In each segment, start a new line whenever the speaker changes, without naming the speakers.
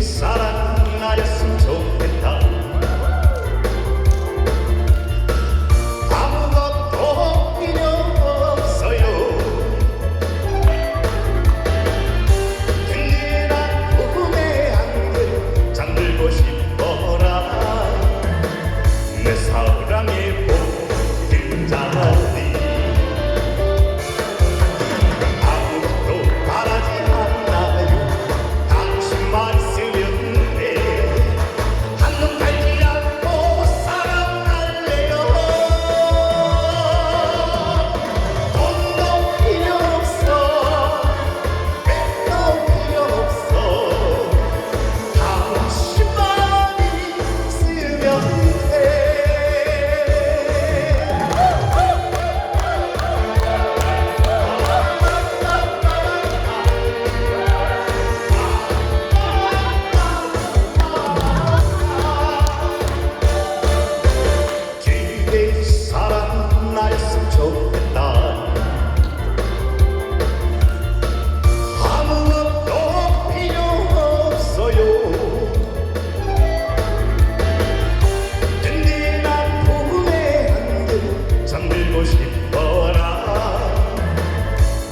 사랑하였으면 좋겠다. 아무것도 필요 없어요. 든든한 꿈에 안겨 잠들고 싶어라. 내 사랑의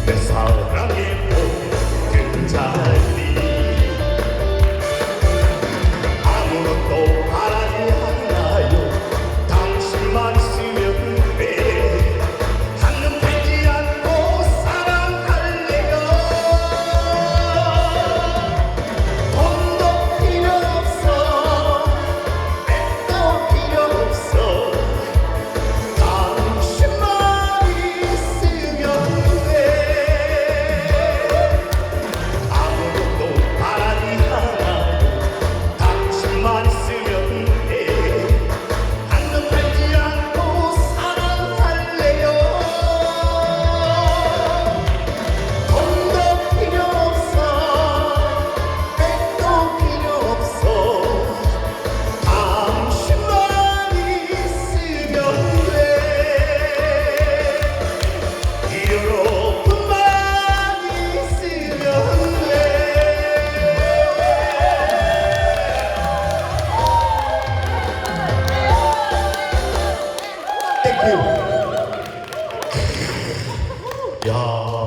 Besser, dann geht um den Tag. 야.